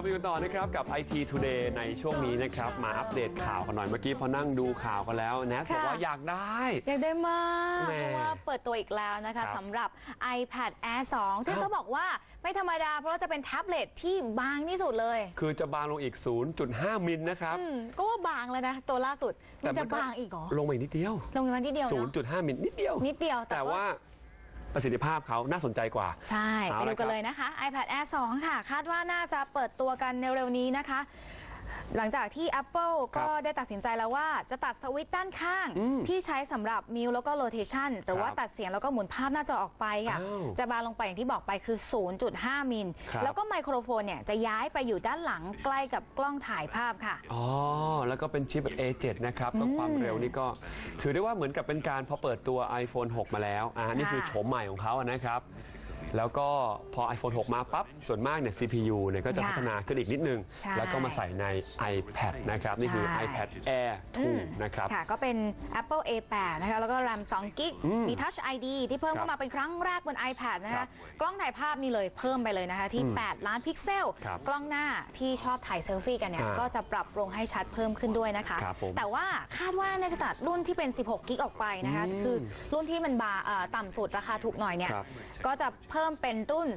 ลับมาอยู่กันต่อนะครับกับ IT Today ในช่วงนี้นะครับมาอัปเดตข่าวกันหน่อยเมื่อกี้พอนั่งดูข่าวกันแล้วแนทบอกว่าอยากได้ อยากได้มากแหม่เพราะว่าเปิดตัวอีกแล้วนะครัคะบสำหรับ iPad Air 2 ซึ่งอ้าว เขาบอกว่าไม่ธรรมดา เพราะว่าจะเป็นแท็บเล็ตที่บางที่สุดเลยคือจะบางลงอีก 0.5 มิลนะครับ อืมก็ว่าบางแล้วนะ ตัวล่าสุดมันจะก็บางอีกเหรอลงมาอีกนิดเดียว ลงมาที่เดียวเนาะ0.5 มิลนิดเดียว นิดเดียวแต่ก็ว่า ประสิทธิภาพเขาน่าสนใจกว่า ใช่เอาไปละดูกัครันบเลยนะคะ iPad Air 2 ค่ะ คาดว่าน่าจะเปิดตัวกันเร็วๆนี้นะคะ หลังจากที่ Apple ครับก็ได้ตัดสินใจแล้วว่าจะตัดสวิตช์ด้านข้าง อืมที่ใช้สำหรับมิวแล้วก็โ o เ a ชันหรือว่าครับตัดเสียงแล้วก็หมุนภาพหน้าจอออกไปค่ะ อ้าวจะบางลงไปอย่างที่บอกไปคือ 0.5 มิล ครับ แล้วก็ไมโครโฟนเนี่ยจะย้ายไปอยู่ด้านหลังใกล้กับกล้องถ่ายภาพค่ะ อ๋อ แล้วก็เป็นชิป A7 นะครับก็อืมความเร็วนี่ก็ ถือได้ว่าเหมือนกับเป็นการพอเปิดตัว iPhone 6 มาแล้ว อ่า นี่คือค่ะ โฉมใหม่ของเขาอะนะครับ แล้วก็พอ iPhone 6 มาปั๊บ ส่วนมากเนี่ย CPU เนี่ยก็จะค่ะพัฒนาขึ้นอีกนิดนึง ใช่ แล้วก็มาใส่ใน iPad นะครับ นี่คือใช่ iPad Air อืม2 นะครับ ค่ะ ก็เป็น Apple A8 นะคะ แล้วก็ RAM 2กิกอืมมี Touch ID ที่เพิ่มครับเข้ามาเป็นครั้งแรกบน iPad นะครัคะ บกล้องถ่ายภาพนี่เลยเพิ่มไปเลยนะคะ ที่ อืม8 ล้านพิกเซล ครับกล้องหน้าที่ชอบถ่ายเซลฟี่กันเนี่ย อ่าก็จะปรับปรุงให้ชัดเพิ่มขึ้นด้วยนะคะ ครับผมแต่ว่าคาดว่าน่าจะตัดรุ่นที่เป็น 16 กิกออกไปนะคะ อืมคือรุ่นที่มันบาเอ่อต่ำสุดราคาถูกหน่อยเนี่ย ครับ ก็จะเพิ่มเป็นรุ่น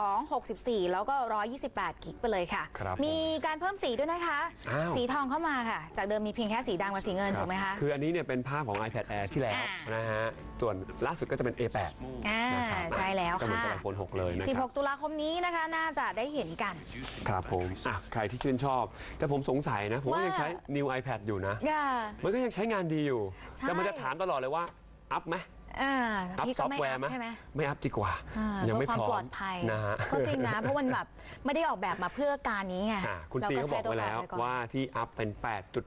32 64 แล้วก็ 128 กิกไปเลยค่ะ ครับมีการเพิ่มสีด้วยนะคะ อ้าว สีทองเข้ามาค่ะ จากเดิมมีเพียงแค่สีดำกับสีเงินรับถูกไหมคะ คืออันนี้เนี่ยเป็นภาพของ iPad Air ที่แล้วอ่าน นะฮะ ส่วนล่าสุดก็จะเป็น A8 อ่านะครับใช่แล้วก็เหมือนค่ะ กับ iPhone 6 เลยนะครับ 16 ตุลาคมนี้นะคะ น่าจะได้เห็นกัน ครับผมอะใครที่ชื่นชอบ แต่ผมสงสัยนะ ผมว่าว่า ยัยังใช้ New iPad อยู่นะค่ะมันก็ยังใช้งานดีอยู่ ใช่ แต่มันจะถามตลอดเลยว่า อัพไหม อ่าอัพพี่ซก็อฟไม่ต์แวร์อัพไหมใช่ไหมไม่อัพดีกว่า อ่ายังเพื่ไม่อความพร้อปลอมดภัยนะฮะก็จริงนะเพราะมันแบบไม่ได้ออกแบบมาเพื่อการนี้ไงอะคุณรซีเขาบอกไว้แล้วใช้ตัวว่าที่อัพเป็น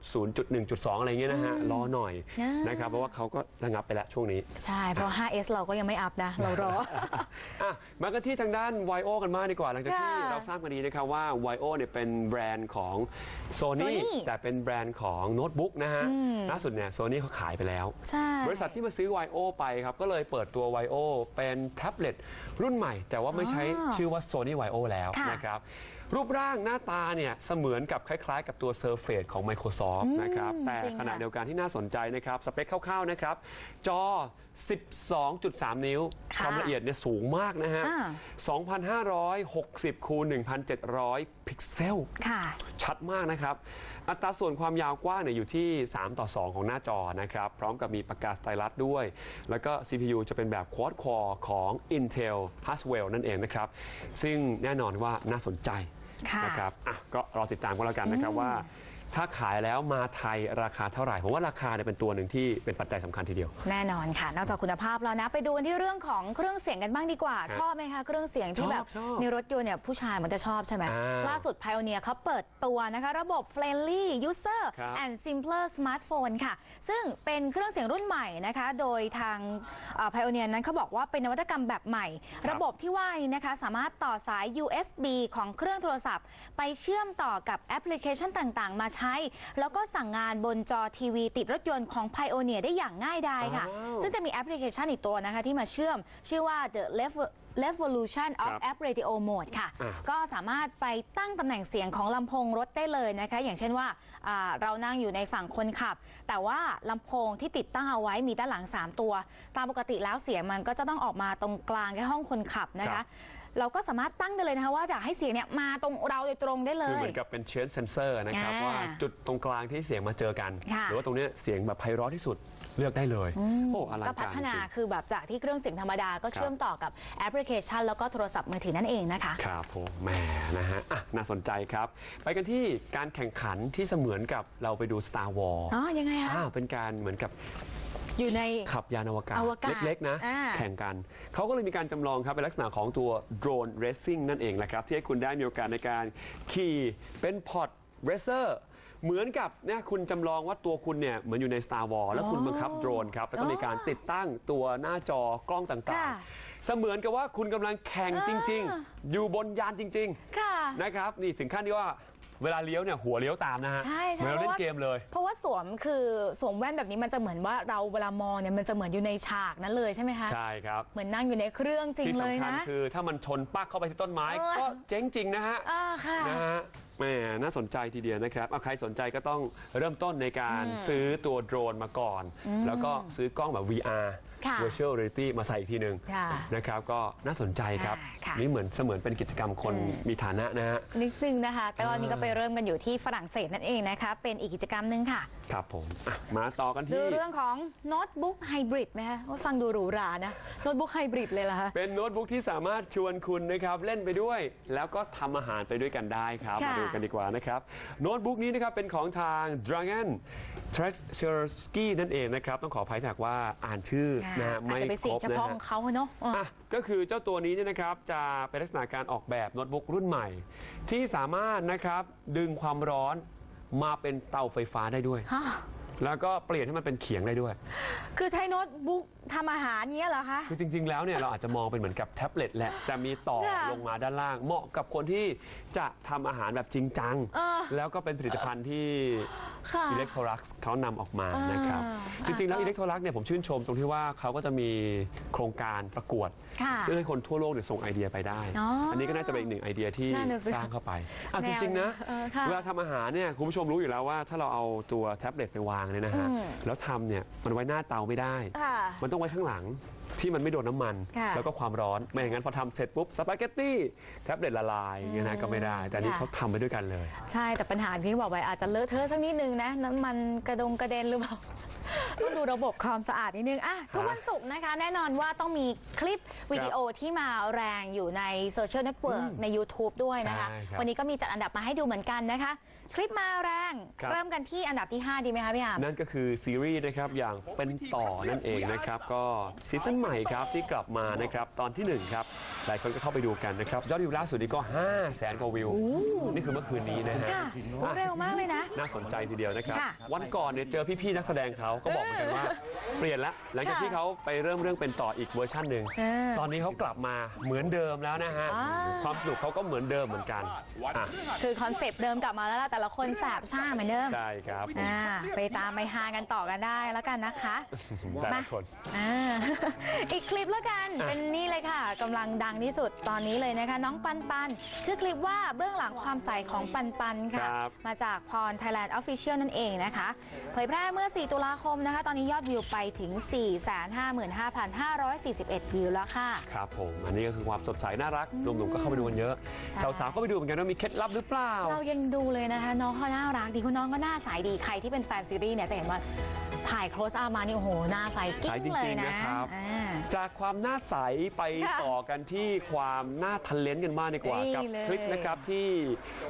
8.0.1.2 อะไรเงี้ยนะฮะอืมรอหน่อยอ่าน นะครับเพราะว่าเขาก็ระงับไปแล้วช่วงนี้ ใช่เพราะ 5S เราก็ยังไม่อัพนะ เรารอ อะมากันที่ทางด้าน YO กันมากดีกว่า หลังจากที่ค่ะเราทราบกันดีนะครับว่า YO เนี่ยเป็นแบรนด์ของ Sony, Sony แต่เป็นแบรนด์ของโน้ตบุ๊กนะฮะอืม ล่าสุดเนี่ย Sony เขาขายไปแล้ว ใช่ บริษัทที่มาซื้อ YO ไปครับ ก็เลยเปิดตัว YO เป็นแท็บเล็ตรุ่นใหม่ แต่ว่าไม่ใช้อ๋อชื่อว่า Sony YO แล้วค่ะนะครับ รูปร่างหน้าตาเนี่ยเสมือนกับคล้ายๆ กับตัว Surface ของ Microsoft อืมนะครับ แต่จริงขณะค่ะเดียวกันที่น่าสนใจนะครับ สเปคคร่าวๆนะครับ จอ 12.3 นิ้วค่ะความละเอียดเนี่ยสูงมากนะฮะอ่า2,560คูณ1,700 พิกเซลค่ะชัดมากนะครับ อัตราส่วนความยาวกว้างเนี่ยอยู่ที่ 3 ต่อ 2 ของหน้าจอนะครับ พร้อมกับมีปากกาสไตลัสด้วย แล้วก็ CPU จะเป็นแบบ Quad Core ของ Intel Haswell นั่นเองนะครับ ซึ่งแน่นอนว่าน่าสนใจ ค่ะ นะครับอะก็รอติดตามกันแล้วกันนะครับอืมว่า ถ้าขายแล้วมาไทยราคาเท่าไหร่ผมว่าราคาเนี่ยเป็นตัวหนึ่งที่เป็นปัจจัยสำคัญทีเดียว แน่นอนค่ะ นอกจากคุณภาพแล้วนะ ไปดูกันที่เรื่องของเครื่องเสียงกันบ้างดีกว่าครับชอบไหมคะ เครื่องเสียงที่ชอบแบบชอบในรถยนต์เนี่ยผู้ชายมันจะชอบใช่ไหมอ่าล่าสุด Pioneer เขาเปิดตัวนะคะ ระบบ Friendly User ครับ and Simpler Smartphone ค่ะ ซึ่งเป็นเครื่องเสียงรุ่นใหม่นะคะ โดยทางเอ่อ Pioneer นั้นเขาบอกว่าเป็นนวัตกรรมแบบใหม่ ครับ ระบบที่ว่านี้นะคะ สามารถต่อสาย USB ของเครื่องโทรศัพท์ ไปเชื่อมต่อกับแอปพลิเคชันต่างๆ มาใช้แล้วก็สั่งงานบนจอทีวีติดรถยนต์ของ Pioneer ได้อย่างง่ายดายค่ะ อ้าว ซึ่งจะมีแอปพลิเคชันอีกตัวนะคะ ที่มาเชื่อม ชื่อว่า The Revo- Revolution of ครับ App Radio Mode ค่ะ อ่าก็สามารถไปตั้งตำแหน่งเสียงของลำโพงรถได้เลยนะคะ อย่างเช่นว่าอ่าเรานั่งอยู่ในฝั่งคนขับ แต่ว่าลำโพงที่ติดตั้งเอาไว้มีด้านหลัง 3 ตัว ตามปกติแล้วเสียงมันก็จะต้องออกมาตรงกลางแค่ห้องคนขับนะครัคะ บ เราก็สามารถตั้งได้เลยนะคะว่าจะให้เสียงเนี่ยมาตรงเราโดยตรงได้เลคือยเหมือนกับเป็นเชื้อเซนเซอร์นะครับ อ่าว่าจุดตรงกลางที่เสียงมาเจอกัน ค่ะ หรือว่าตรงเนี้ยเสียงแบบไพเราะที่สุดเลือกได้เลยอืมโอ้อลังก็พัการฒนาจริง คือแบบจากที่เครื่องเสียงธรรมดาก็เชื่อมต่อกับแอปพลิเคชัน แล้วก็โทรศัพท์มือถือนั่นเองนะคะ ครับผมแหมนะฮะอะน่าสนใจครับ ไปกันที่การแข่งขันที่เสมือนกับเราไปดู Star Wars อ๋อยังไงคะอ้าวเป็นการเหมือนกับ อยู่ใน ขับยานอวกาศอวกาศเล็กๆนะ อ่า แข่งกัน เขาก็เลยมีการจำลองครับ เป็นลักษณะของตัวโดรนเร c ซิ่งนั่นเองนะครับ ที่ให้คุณได้มีโอกาสในการขี่เป็นพอร์ตเรเซอร์เหมือนกับเนี่ยคุณจำลองว่าตัวคุณเนี่ยเหมือนอยู่ใน Star Wars แล้วคุณบังคับโดรนครับ แล้วก็มีการติดตั้งตัวหน้าจอกล้องต่างค่ะๆ เสมือนกับว่าคุณกำลังแข่งจริง อ่า ๆ อยู่บนยานจริง ๆ ค่ะ นะครับนี่ถึงขั้นที่ว่า เวลาเลี้ยวเนี่ยหัวเลี้ยวตามนะฮะใช่ใช่เหมือนเราเล่นเกมเลย เพราะว่าสวมคือสวมแว่นแบบนี้มันจะเหมือนว่าเราเวลามองเนี่ยมันจะเหมือนอยู่ในฉากนั้นเลยใช่ไหมคะใช่ครับ เหมือนนั่งอยู่ในเครื่องจริงที่เลยสำคัญนะ คือถ้ามันชนปักเข้าไปที่ต้นไม้ เออ ก็เจ๊งจริงนะฮะ อ่าค่ะ นะฮะแหมน่าสนใจทีเดียวนะครับเอาใครสนใจก็ต้องเริ่มต้นในการอืมซื้อตัวโดรนมาก่อน อืมแล้วก็ซื้อกล้องแบบ VR ค่ะ Virtual Reality มาใส่อีกทีหนึ่งค่ะนะครับ ก็น่าสนใจครับอ่าค่ะ นี่เหมือนเสมือนเป็นกิจกรรมคนอืมมีฐานะนะฮะ นิดนึงนะคะ แต่ว่านี้ก็อ่าไปเริ่มกันอยู่ที่ฝรั่งเศสนั่นเองนะคะ เป็นอีกกิจกรรมหนึ่งค่ะ ครับผมอะมาต่อกันดูที่ เรื่องของโน้ตบุ๊กไฮบริดไหมคะว่าฟังดูหรูหรานะ โน้ตบุ๊กไฮบริดเลยเหรอคะ เป็นโน้ตบุ๊กที่สามารถชวนคุณนะครับเล่นไปด้วย แล้วก็ทำอาหารไปด้วยกันได้ครับ ค่ะ มาดูกันดีกว่านะครับ โน้ตบุ๊กนี้นะครับเป็นของทาง Dragon t r e s h e r s k y นั่นเองนะครับ ต้องขออภัยถ้าหากว่าอ่านชื่อนะฮะอาจไม่จะเป็นคสิ่รงบเฉนะพาะฮะของเขาอะเนาะอะอะก็คือเจ้าตัวนี้เนี่ยนะครับจะเป็นลักษณะการออกแบบโน้ตบุ๊กรุ่นใหม่ ที่สามารถนะครับดึงความร้อนมาเป็นเตาไฟฟ้าได้ด้วย ฮะ แล้วก็เปลี่ยนให้มันเป็นเขียงได้ด้วย คือใช้โน้ตบุ๊กทำอาหารเนี้ยเหรอคะ คือจริง ๆ แล้วเนี่ยเราอาจจะมองเป็นเหมือนกับแท็บเล็ตแหละ แต่มีต่อค่ะลงมาด้านล่าง เหมาะกับคนที่จะทำอาหารแบบจริงจัง เออแล้วก็เป็นผลิตภัณฑ์ที่ค่ะอิเล็กโทรักเขานำออกมานะครับ อ่าจริง ๆ แล้วอ่าอิเล็กโทรักเนี่ยผมชื่นชมตรงที่ว่าเขาก็จะมีโครงการประกวด ค่ะซึ่งให้คนทั่วโลกเนี่ยส่งไอเดียไปได้ อ๋ออันนี้ก็น่าจะเป็นอีกหนึ่งไอเดียที่นั่นน่ะสิสร้างเข้าไปอะแนจวริง ๆ นะเออค่ะ เวลาทำอาหารเนี่ยคุณผู้ชมรู้อยู่แล้วว่าถ้าเราเอาตัวแท็บเล็ตไปวางเนี่ยนะฮะอืมแล้วทำเนี่ยมันไว้หน้าเตาไม่ได้ ค่ะ มันต้องไว้ข้างหลังที่มันไม่โดนน้ำมัน ค่ะแล้วก็ความร้อนไม่อย่างนั้นพอทำเสร็จปุ๊บสปาเกตตี้แท็บเล็ตละลายอย่างเงี้ยนะก็ไม่ได้ แต่อันนี่ค่ะ เขาทำไปด้วยกันเลย ใช่แต่ปัญหาที่บอกไปอาจจะเลอะเทอะสักนิดนึงนะน้ำมันกระดงกระเด็นหรือเปล่า ต้องดูระบบความสะอาดนิดนึงอะทุกวันศุกร์นะคะ แน่นอนว่าต้องมีคลิปวิดีโอที่มาแรงอยู่ในโซเชียลเน็ตเวิร์กอืมใน YouTube ด้วยนะคะ ใช่ครับวันนี้ก็มีจัดอันดับมาให้ดูเหมือนกันนะคะ คลิปมาแรงครับ เริ่มกันที่อันดับที่ 5 ดีไหมคะพี่อามนั่นก็คือซีรีส์นะครับอย่างเป็นต่อนั่นเองนะครับ ก็ซีซั่นใหม่ครับที่กลับมานะครับตอนที่หนึ่งครับ หลายคนก็เข้าไปดูกันนะครับยอดวิวล่าสุดนี้ก็ 5 0 0แสนกว่าวิวโอ้นี่คือเมื่อคืนนี้นะฮะค่ะโอ้เร็วมากเลยนะ น่าสนใจทีเดียวนะครับ ค่ะวันก่อนเนี่ยเจอพี่ๆนักแสดงเขาก็บอกเหมือนกันว่า เปลี่ยนละหลังจากค่ะที่เขาไปเริ่มเรื่องเป็นต่ออีกเวอร์ชันหนึ่งเออตอนนี้เขากลับมาเหมือนเดิมแล้วนะฮะอ่า ความสนุกเขาก็เหมือนเดิมเหมือนกันอะคือคอนเซปต์เดิมกลับมาแล้วล่ะแต่ละคนแสบซ่าเหมือนเดิมใช่ครับอ่าไปตามไปฮากันต่อกันได้แล้วกันนะคะแต่มาละคน อ่าอีกคลิปแล้วกันอะเป็นนี่เลยค่ะกำลังดังที่สุดตอนนี้เลยนะคะ น้องปันปัน ชื่อคลิปว่าเบื้องหลังความใสของปันปันค่ะ ครับ มาจากพร Thailand Official นั่นเองนะคะ เผยแพร่เมื่อ 4 ตุลาคมนะคะ ตอนนี้ยอดวิวไปถึง 455,541 วิวแล้วค่ะ ครับผม อันนี้ก็คือความสดใสน่ารักอืมหนุ่มๆก็เข้าไปดูกันเยอะ ใช่ สาวๆก็ไปดูเหมือนกันว่ามีเคล็ดลับหรือเปล่า เรายังดูเลยนะคะ น้องเขาน่ารักดีคุณน้องก็หน้าใสดีใครที่เป็นแฟนซีรีส์เนี่ยจะเห็นว่าถ่าย close up มานี่โอ้โหหน้าใสกิ๊ใสงจริงๆเลยนะนะครับ อ่าจากความน่าใสไปค่ะต่อกันที่ความน่าทันเลนต์กันมากดีกว่านี่กับเลยคลิปนะครับที่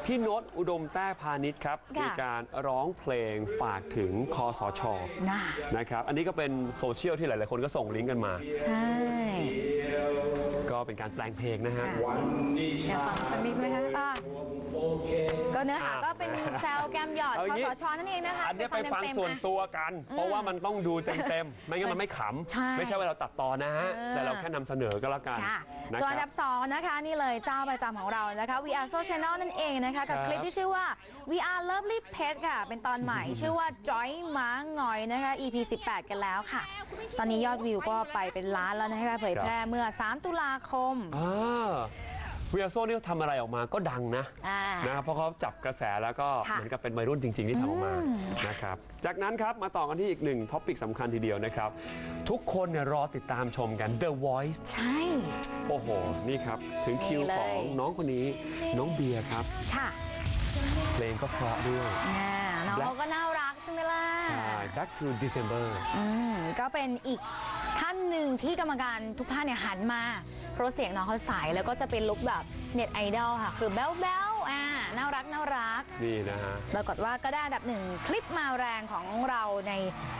พี่โน้ตอุดมแต้พาณิชย์ครับค่ะ มีการร้องเพลงฝากถึงคอสชน่านะครับอันนี้ก็เป็นโซเชียลที่หลาย ๆ คนก็ส่งลิงก์กันมา ใช่ ก็เป็นการแปลงเพลงนะฮะ ค่ะ อยากฟังสักนิดไหมคะอะ ก็เนื้อหาอะก็เป็นแซวแกมหยอดเอาคอย่างอนี้ สชนั่นเองนะคะอันนี้ไปฟังเต็มๆส่วนอะ ตัวกัน เพราะว่ามันต้องดูเต็มๆ ไม่งั้นมันไม่ขใช่ำ ไม่ใช่ว่าเราตัดต่อนะฮะ เออ แต่เราแค่นำเสนอก็แล้วกันค่ะ นะส่วนอันครัดับ บสองนะคะนี่เลยเจ้าประจำของเรานะคะ VR So Channel นั่นเองนะคะ กับครับคลิปที่ชื่อว่า VR Lovely Pet ค่ะ เป็นตอนใหม่ชื่อว่า Joy ม้าหงอยนะคะ EP 18 กันแล้วค่ะ ตอนนี้ยอดวิวก็ไปเป็นล้านแล้วนะคะเผยแพร่เมื่อ 3 ตุลาคม อ่า เวียโซนี่เขาทำอะไรออกมาก็ดังนะอ่า นะครับเพราะเขาจับกระแสแล้วก็ค่ะเหมือนกับเป็นวัยรุ่นจริง ๆ ที่ทำออกมาอืม นะครับจากนั้นครับมาต่อกันที่อีกหนึ่งท็อปิกสำคัญทีเดียวนะครับ ทุกคนเนี่ยรอติดตามชมกัน The Voice ใช่ โอ้โห นี่ครับ ถึงคิวนี่เลยของน้องคนนี้น้องเบียร์ครับ ค่ะเพลงก็เพราะด้วย อ่าน้อง Black เขาก็น่ารัก ใช่ไหมล่ะ ใช่ Back to December อืมก็เป็นอีกท่านหนึ่งที่กรรมการทุกท่านเนี่ยหันมา เพราะเสียงน้องเขาใสแล้วก็จะเป็นลุคแบบเน็ตไอดอลค่ะ คือแบ๊วแบ๊วๆอ่า น่ารักน่ารักนี่นะฮะปรากฏว่าก็ได้อันดับหนึ่งคลิปมาแรงของเราใน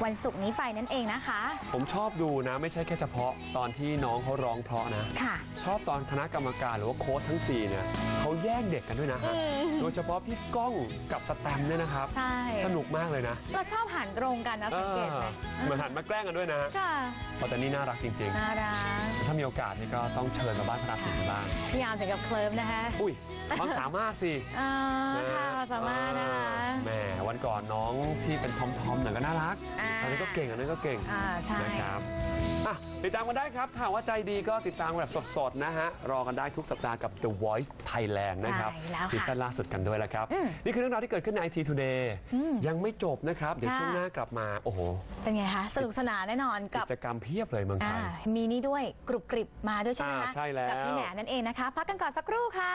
วันศุกร์นี้ไปนั่นเองนะคะ ผมชอบดูนะ ไม่ใช่แค่เฉพาะตอนที่น้องเขาร้องเพราะนะ ค่ะ ชอบตอนคณะกรรมการหรือว่าโค้ชทั้งสี่เนี่ยเขาแย่งเด็กกันด้วยนะฮะอืมโดยเฉพาะพี่ก้องกับสแตมป์เนี่ยนะครับ ใช่ สนุกมากเลยนะเราชอบหันตรงกันนะสังเกตไหมเออเหมือนหันมาแกล้งกันด้วยนะฮะค่ะเพราะแต่นี่น่ารักจริงน่ารักๆถ้ามีโอกาสนี่ก็ต้องเชิญมาบ้านพระรามสี่ที่บ้านพี่ยามถึงกับเคลิมนะคะอุ้ยความสามารถสิอ่าค่ะความสามารถนะคะ แหมวันก่อนน้องที่เป็นทอมทอมหน่อยก็น่ารักอ่าอันนี้นก็เก่งอันนี้นก็เก่งอ่าใช่ นะครับอะติดตามกันได้ครับถ้าหากว่าใจดีก็ติดตามแบบสดๆนะฮะรอกันได้ทุกสัปดาห์กับ The Voice Thailand นะครับใช่แล้วค่ะซีซั่นล่าสุดกันด้วยแล้วครับ อืมนี่คือเรื่องราวที่เกิดขึ้นใน IT Today อืมยังไม่จบนะครับ เดี๋ยวค่ะ ช่วงหน้ากลับมาโอ้โหเป็นไงคะ สนุกสนานแน่นอนกักิบจกรรมเพียบเลยเมืองไทอ่าย มีนี่ด้วยกรุบกริบมาด้วยใช่ไหมคะอ่าใช่แล้ว กับพี่แหนนั่นเองนะคะ พักกันก่อนสักครู่ค่ะ